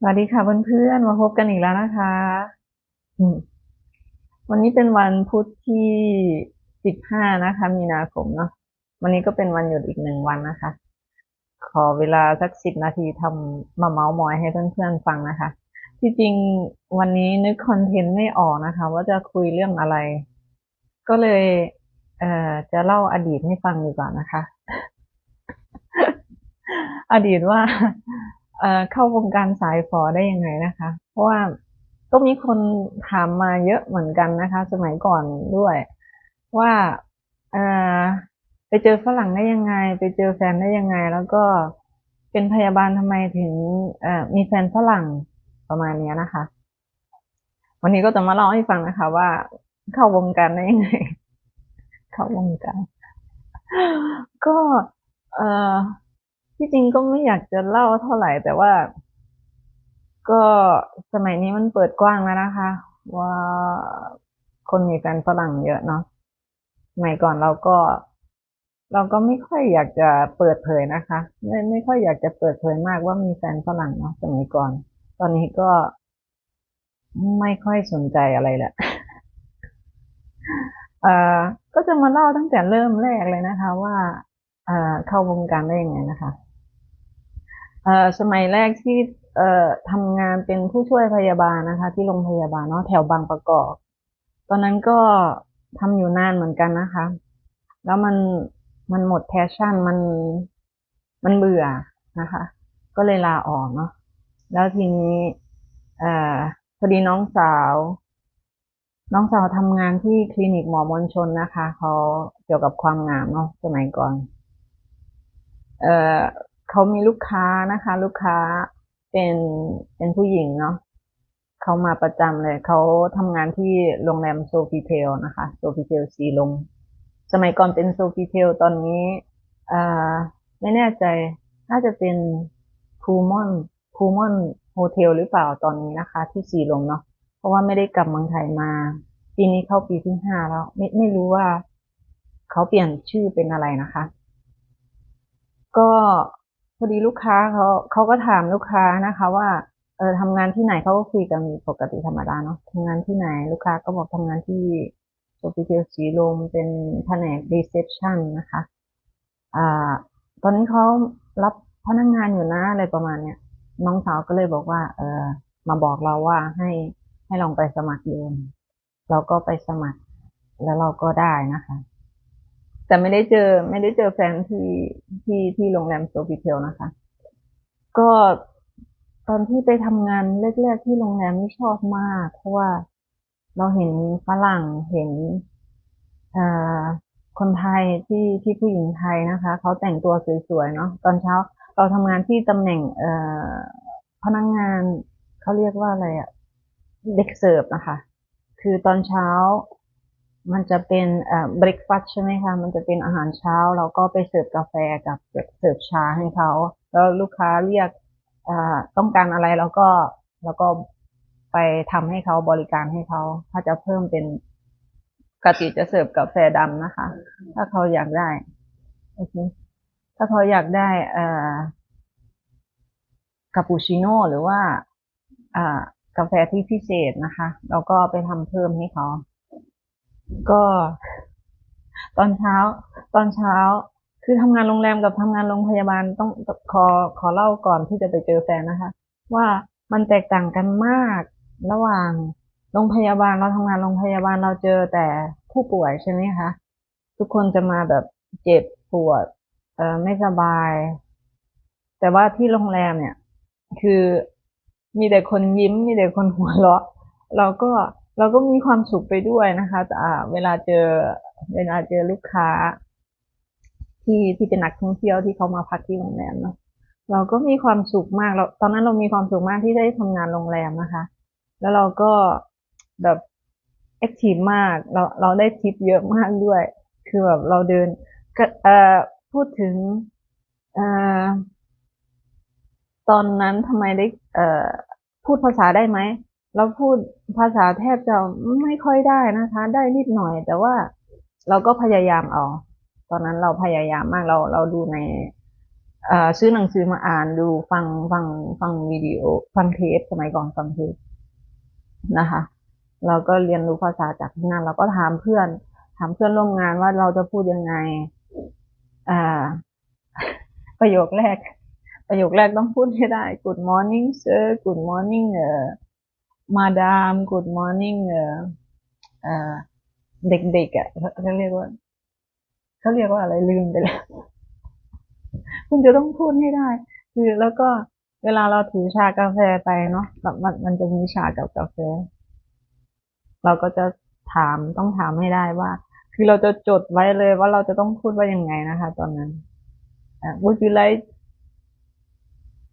สวัสดีค่ะเพื่อนๆมาพบกันอีกแล้วนะคะ วันนี้เป็นวันพุธที่สิบห้านะคะ มีนาคมเนาะวันนี้ก็เป็นวันหยุดอีกหนึ่งวันนะคะ ขอเวลาสักสิบนาทีทำมาเมาส์มอยให้เพื่อนๆฟังนะคะ ที่จริงวันนี้นึกคอนเทนต์ไม่ออกนะคะ ว่าจะคุยเรื่องอะไร ก็เลยเอ่อจะเล่าอดีตให้ฟังดีกว่านะคะ อดีตว่า เอ่อเข้าวงการสายฝอได้ยังไงนะคะ เพราะว่าก็มีคนถามมาเยอะเหมือนกันนะคะ สมัยก่อนด้วย ว่าเอ่อไปเจอฝรั่งได้ยังไง ไปเจอแฟนได้ยังไง แล้วก็เป็นพยาบาลทำไมถึงเอ่อมีแฟนฝรั่งประมาณนี้นะคะ วันนี้ก็จะมาเล่าให้ฟังนะคะ ว่าเข้าวงการได้ยังไง เข้าวงการก็เอ่อ ที่จริงก็ไม่อยากจะเล่าเท่าไหร่ แต่ว่า ก็สมัยนี้มันเปิดกว้างแล้วนะคะ ว่าคนมีแฟนฝรั่งเยอะเนาะสมัยก่อนเราก็ เราก็ไม่ค่อยอยากจะเปิดเผยนะคะ ไม่ไม่ค่อยอยากจะเปิดเผยมากว่ามีแฟนฝรั่งเนาะสมัยก่อน ตอนนี้ก็ไม่ค่อยสนใจอะไรแหละเอ่อก็จะมาเล่าตั้งแต่เริ่มแรกเลยนะคะ ว่าเออเข้าวงการได้ยังไงนะคะ สมัยแรกที่ทำงานเป็นผู้ช่วยพยาบาลนะคะ ที่โรงพยาบาลเนาะแถวบางประกอบ ตอนนั้นก็ทำอยู่นานเหมือนกันนะคะ แล้วมันมันหมดแพชชั่นมันมันเบื่อนะคะ ก็เลยลาออกเนาะแล้วทีนี้อพอดีน้องสาว น้องสาวทำงานที่คลินิกหมอมนชนนะคะเขาเกี่ยวกับความงามเนาะสมัยก่อน เอ่อ เขามีลูกค้านะคะ ลูกค้าเป็นเป็นผู้หญิงเนาะเขามาประจำเลยเขาทำงานที่โรงแรมโซฟิเทลนะคะโซฟิเทลสีลมสมัยก่อนเป็นโซฟิเทลตอนนี้อ่อไม่แน่ใจน่าจะเป็นพูมอนพูมอนโฮเทลหรือเปล่าตอนนี้นะคะ ที่สีลมเนาะเพราะว่าไม่ได้กลับเมืองไทยมาปีนี้เข้าปีที่ห้าแล้ว ไม่ไม่รู้ว่าเขาเปลี่ยนชื่อเป็นอะไรนะคะ ก็ พอดีลูกค้าเขาเขาก็ถามลูกค้านะคะ ว่าเออทำงานที่ไหนเขาก็คุยกันปกติธรรมดาเนาะทำงานที่ไหนลูกค้าก็บอกทำงานที่โซฟิเทลสีลมเป็นแผนกรีเซพชันนะคะอ่าตอนนี้เขารับพนักงงานอยู่นะอะไรประมาณเนี้ยน้องสาวก็เลยบอกว่า เออมาบอกเราว่าให้ให้ลองไปสมัครดูเราก็ไปสมัครแล้วเราก็ได้นะคะ แต่ไม่ได้เจอ ไม่ได้เจอแฟนที่ที่ที่โรงแรมโซฟิเทลนะคะ ก็ตอนที่ไปทำงานแรกๆที่โรงแรมนี่ชอบมาก เพราะว่าเราเห็นฝรั่งเห็นคนไทยที่ที่ผู้หญิงไทยนะคะเขาแต่งตัวสวยๆเนาะตอนเช้าเราทำงานที่ตำแหน่งพนักงงานเขาเรียกว่าอะไรอะเด็กเสิร์ฟนะคะ คือตอนเช้า มันจะเป็นเอ่อ breakfast ใช่ไหมคะ มันจะเป็นอาหารเช้า เราก็ไปเสิร์ฟกาแฟกับเสิร์ฟชาให้เขา แล้วลูกค้าเรียกเอ่อต้องการอะไรเราก็เราก็ไปทำให้เขาบริการให้เขา ถ้าจะเพิ่มเป็นปกติจะเสิร์ฟกาแฟดำนะคะ ถ้าเขาอยากได้โอเคถ้าเขาอยากได้เอ่อคาปูชิโน่หรือว่าอ่ากาแฟที่พิเศษนะคะ เราก็ไปทำเพิ่มให้เขา ก็ตอนเช้า ตอนเช้า คือทำงานโรงแรมกับทำงานโรงพยาบาลต้องขอขอเล่าก่อนที่จะไปเจอแฟนนะคะ ว่ามันแตกต่างกันมากระหว่างโรงพยาบาลเราทำงานโรงพยาบาลเราเจอแต่ผู้ป่วยใช่ไหมคะทุกคนจะมาแบบเจ็บปวดเอ่อไม่สบาย แต่ว่าที่โรงแรมเนี่ย คือมีแต่คนยิ้ม มีแต่คนหัวเราะ เราก็ เราก็มีความสุขไปด้วยนะคะแต่เวลาเจอเวลาเจอลูกค้า ที่ที่เป็นนักท่องเที่ยวที่เขามาพักที่โรงแรมเนาะเราก็มีความสุขมากเราตอนนั้นเรามีความสุขมากที่ได้ทำงานโรงแรมนะคะ แล้วเราก็แบบแอคทีฟมาก เราเราได้ทิปเยอะมากด้วย คือแบบเราเดินก็เอ่อพูดถึงเอ่อตอนนั้นทำไมได้เอ่อพูดภาษาได้ไหม เราพูดภาษาแทบจะไม่ค่อยได้นะคะ ได้นิดหน่อย แต่ว่าเราก็พยายามเอา ตอนนั้นเราพยายามมากเราเราดูในซื้อหนังสือมาอ่านดูฟังฟังฟังวิดีโอ ฟังเทปสมัยก่อนฟังเทปนะคะ เราก็เรียนรู้ภาษาจากที่นั่นเราก็ถามเพื่อน ถามเพื่อนร่วมงานว่าเราจะพูดยังไงอ่าประโยคแรก ประโยคแรกต้องพูดให้ได้ Good morning sir Good morning เออ madam Good morning เอ่อเอ่อเด็กๆอะเขาเรียกว่าเขาเรียกว่าอะไรลืมไปแล้ว คุณจะต้องพูดให้ได้ คือแล้วก็เวลาเราถือชากาแฟไปเนาะแบบมันมันจะมีชากับกาแฟ เราก็จะถามต้องถามให้ได้ว่า คือเราจะจดไว้เลยว่าเราจะต้องพูดว่ายังไงนะคะ ตอนนั้น Would you like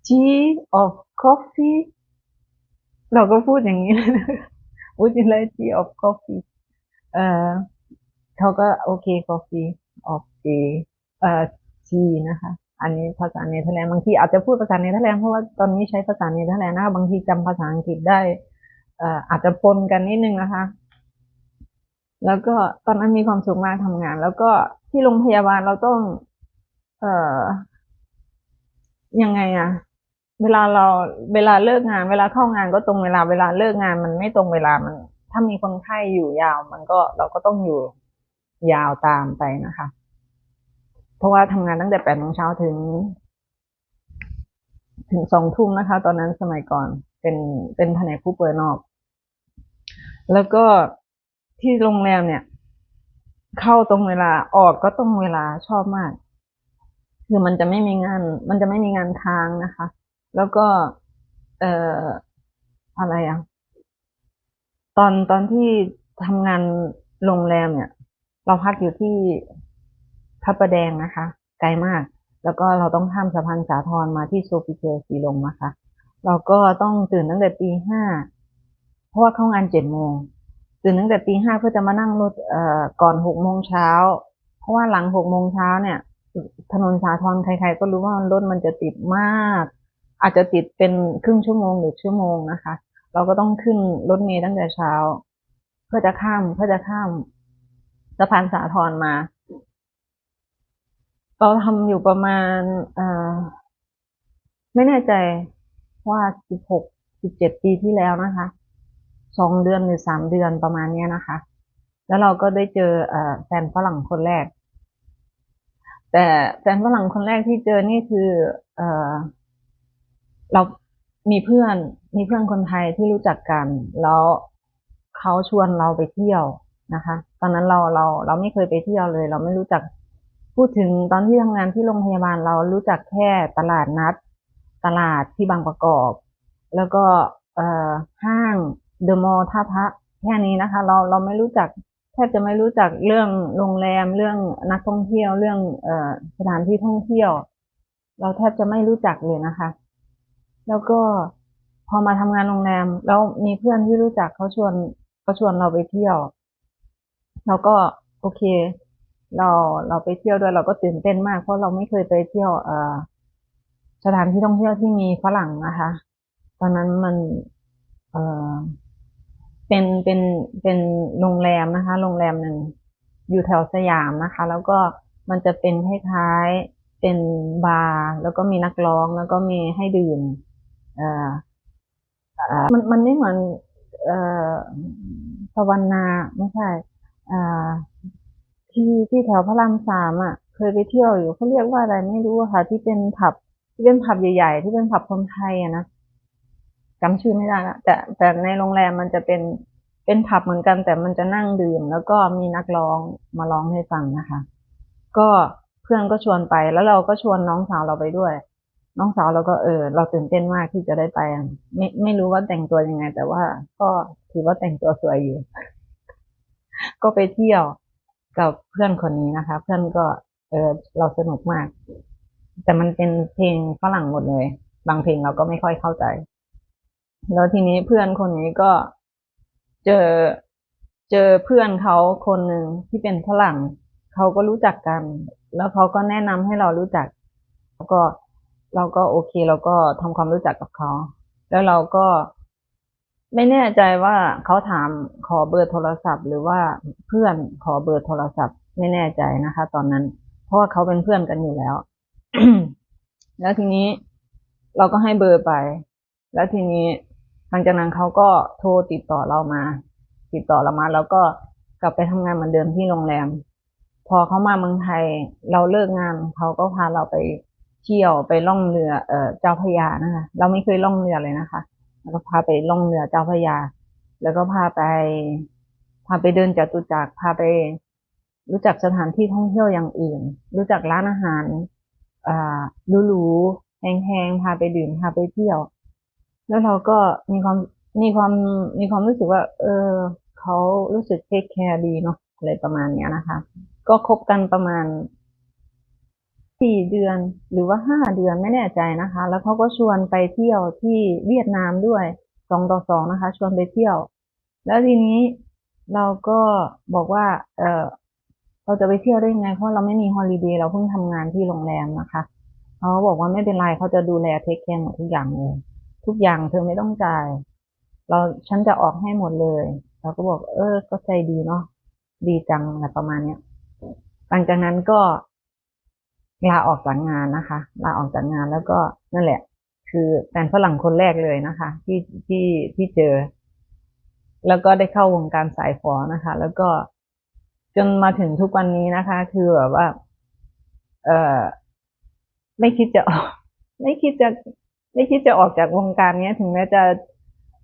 tea of coffee เราก็พูดอย่างนี้เลย Would you like tea of coffee เอ่อเขาก็โอเค coffee of tea เอ่อ tea นะคะ อันนี้ภาษาเนเธอร์แลนด์บางทีอาจจะพูดภาษาเนเธอร์แลนด์เพราะว่าตอนนี้ใช้ภาษาเนเธอร์แลนด์นะคะบางทีจำภาษาอังกฤษได้เอ่ออาจจะปนกันนิดนึงนะคะ แล้วก็ตอนนั้นมีความสุขมากทำงาน แล้วก็ที่โรงพยาบาลเราต้อง เอ่อยังไงอะ เวลาเราเวลาเลิกงาน เวลาเข้างานก็ตรงเวลาเวลาเลิกงานมันไม่ตรงเวลามัน ถ้ามีคนไข้อยู่ยาว มันก็เราก็ต้องอยู่ยาวตามไปนะคะ เพราะว่าทำงานตั้งแต่แปดโมงเช้าถึง ถึงสองทุ่มนะคะ ตอนนั้นสมัยก่อนเป็นเป็นแผนกผู้ป่วยนอก แล้วก็ที่โรงแรมเนี่ย เข้าตรงเวลาออกก็ตรงเวลาชอบมาก คือมันจะไม่มีงาน มันจะไม่มีงานค้างนะคะ แล้วก็ เอ่ออะไรอะ ตอนตอนที่ทำงานโรงแรมเนี่ย เราพักอยู่ที่พระประแดงนะคะ ไกลมาก แล้วก็เราต้องข้ามสะพานสาทรมาที่โซฟิเทสีลมนะคะ เราก็ต้องตื่นตั้งแต่ตีห้าเพราะว่าเข้างานเจ็ดโมงตื่นตั้งแต่ตีห้าเพื่อจะมานั่งรถเอ่อก่อนหกโมงเช้า เพราะว่าหลังหกโมงเช้าเนี่ย ถนนสาทรใครๆก็รู้ว่ารถมันจะติดมาก อาจจะติดเป็นครึ่งชั่วโมงหรือชั่วโมงนะคะ เราก็ต้องขึ้นรถเมล์ตั้งแต่เช้า เพื่อจะข้ามเพื่อจะข้ามสะพานสาทรมา เราทำอยู่ประมาณไม่แน่ใจว่าสิบหกสิบเจ็ดปีที่แล้วนะคะสองเดือนหรือสามเดือนประมาณนี้นะคะ แล้วเราก็ได้เจอเอ่อแฟนฝรั่งคนแรก แต่แฟนฝรั่งคนแรกที่เจอนี่คือ เรามีเพื่อนมีเพื่อนคนไทยที่รู้จักกัน แล้วเขาชวนเราไปเที่ยวนะคะ ตอนนั้นเราเราเราไม่เคยไปเที่ยวเลย เราไม่รู้จักพูดถึงตอนที่ทำงานที่โรงพยาบาลเรารู้จักแค่ตลาดนัด ตลาดที่บางประกอบ แล้วก็เอ่อห้างเดอะมอลล์ท่าพระแค่นี้นะคะ เราเราไม่รู้จักแทบจะไม่รู้จักเรื่องโรงแรมเรื่องนักท่องเที่ยวเรื่องเอ่อสถานที่ท่องเที่ยว เราแทบจะไม่รู้จักเลยนะคะ แล้วก็พอมาทำงานโรงแรม แล้วมีเพื่อนที่รู้จักเขาชวนเขาชวนเราไปเที่ยวเราก็โอเค เราเราไปเที่ยวด้วยเราก็ตื่นเต้นมาก เพราะเราไม่เคยไปเที่ยวเอ่อสถานที่ท่องเที่ยวที่มีฝรั่งนะคะ ตอนนั้นมันเอ่อเป็นเป็นเป็นโรงแรมนะคะ โรงแรมหนึ่งอยู่แถวสยามนะคะ แล้วก็มันจะเป็นคล้ายๆเป็นบาร์แล้วก็มีนักร้องแล้วก็มีให้ดื่ม มันมันไม่เหมือนเอ่อสวรรณาไม่ใช่ที่ที่แถวพระรามสามอะ เคยไปเที่ยวอยู่เขาเรียกว่าอะไรไม่รู้ค่ะ ที่เป็นผับที่เป็นผับใหญ่ ๆ ที่เป็นผับคนไทยอะนะจำชื่อไม่ได้ละแต่แต่ในโรงแรมมันจะเป็นเป็นผับเหมือนกัน แต่มันจะนั่งดื่ม แล้วก็มีนักร้องมาร้องให้ฟังนะคะ ก็เพื่อนก็ชวนไปแล้วเราก็ชวนน้องสาวเราไปด้วย น้องสาวเราก็เออ เราตื่นเต้นมากที่จะได้ไป ไม่ไม่รู้ว่าแต่งตัวยังไง แต่ว่าก็ถือว่าแต่งตัวสวยอยู่ ก็ไปเที่ยวกับเพื่อนคนนี้นะคะ เพื่อนก็เออเราสนุกมาก แต่มันเป็นเพลงฝรั่งหมดเลย บางเพลงเราก็ไม่ค่อยเข้าใจ แล้วทีนี้เพื่อนคนนี้ก็เจอเจอเพื่อนเขาคนหนึ่งที่เป็นฝรั่งเขาก็รู้จักกัน แล้วเขาก็แนะนำให้เรารู้จักแล้วก็ เราก็โอเค เราก็ทำความรู้จักกับเขา แล้วเราก็ไม่แน่ใจว่าเขาถามขอเบอร์โทรศัพท์ หรือว่าเพื่อนขอเบอร์โทรศัพท์ ไม่แน่ใจนะคะ ตอนนั้น เพราะว่าเขาเป็นเพื่อนกันอยู่แล้ว แล้วทีนี้เราก็ให้เบอร์ไป แล้วทีนี้หลังจากนั้นเขาก็โทรติดต่อเรามา ติดต่อเรามาแล้วก็กลับไปทำงานเหมือนเดิมที่โรงแรม พอเขามาเมืองไทย เราเลิกงานเขาก็พาเราไป เที่ยวไปล่องเรือเออเจ้าพยานะคะเราไม่เคยล่องเรือเลยนะคะ แล้วก็พาไปล่องเรือเจ้าพยา แล้วก็พาไป พาไปเดินจตุจักรพาไปรู้จักสถานที่ท่องเที่ยวอย่างอื่น รู้จักร้านอาหารอ่าหรูๆแพงๆพาไปดื่มพาไปเที่ยว แล้วเราก็มีความมีความมีความรู้สึกว่า เออเขารู้สึกเทคแคร์ดีเนาะอะไรประมาณเนี้ยนะคะ ก็คบกันประมาณ สี่เดือนหรือว่าห้าเดือนไม่แน่ใจนะคะ แล้วเขาก็ชวนไปเที่ยวที่เวียดนามด้วยสองต่อสองนะคะ ชวนไปเที่ยว แล้วทีนี้เราก็บอกว่า เออเราจะไปเที่ยวได้ยังไงเพราะเราไม่มีฮอลิเดย์เราเพิ่งทำงานที่โรงแรมนะคะเขาบอกว่าไม่เป็นไรเขาจะดูแลเทคแคร์หมดทุกอย่างเลยทุกอย่างเธอไม่ต้องจ่าย เราฉันจะออกให้หมดเลย เราก็บอก เออ ก็ใจดีเนาะดีจังอะไรประมาณเนี้ยหลังจากนั้นก็ ลาออกจากงานนะคะ ลาออกจากงานแล้วก็นั่นแหละ คือแฟนฝรั่งคนแรกเลยนะคะ ที่ที่ที่เจอ แล้วก็ได้เข้าวงการสายฝอนะคะ แล้วก็จนมาถึงทุกวันนี้นะคะ คือแบบว่า เออไม่คิดจะออก ไม่คิดจะ ไม่คิดจะออกจากวงการเนี้ย ถึงแม้จะ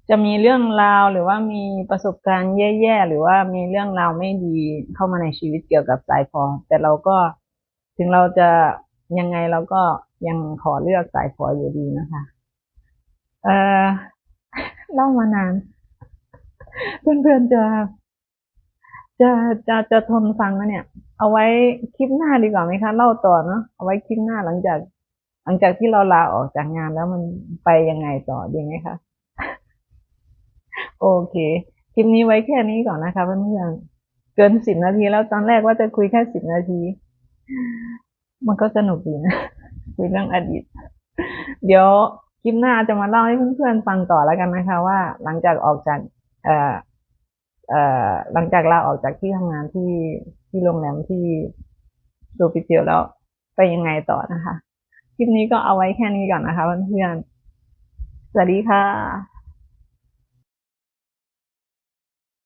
จะมีเรื่องราวหรือว่ามีประสบการณ์แย่ๆหรือว่ามีเรื่องราวไม่ดีเข้ามาในชีวิตเกี่ยวกับสายฟอแต่เราก็ ถึงเราจะยังไงเราก็ยังขอเลือกสายฟออยู่ดีนะคะ เออเล่ามานาน เพื่อนๆจะจะจะจะทนฟังนะเนี่ย เอาไว้คลิปหน้าดีกว่าไหมคะ เล่าต่อเนาะเอาไว้คลิปหน้าหลังจาก หลังจากที่เราลาออกจากงานแล้วมันไปยังไงต่อดีไหมคะ โอเค คลิปนี้ไว้แค่นี้ก่อนนะคะเพื่อนๆเกินสิบนาทีแล้วตอนแรกว่าจะคุยแค่สิบนาที มันก็สนุกดีนะคุยเรื่องอดีต เดี๋ยวคลิปหน้าจะมาเล่าให้เพื่อนๆฟังต่อแล้วกันนะคะ ว่า หลังจากออกจากเอ่อเอ่อหลังจากลาออกจากที่ทำงานที่ที่โรงแรมที่ดูปิเตียวแล้วไปยังไงต่อนะคะ คลิปนี้ก็เอาไว้แค่นี้ก่อนนะคะเพื่อนๆสวัสดีค่ะ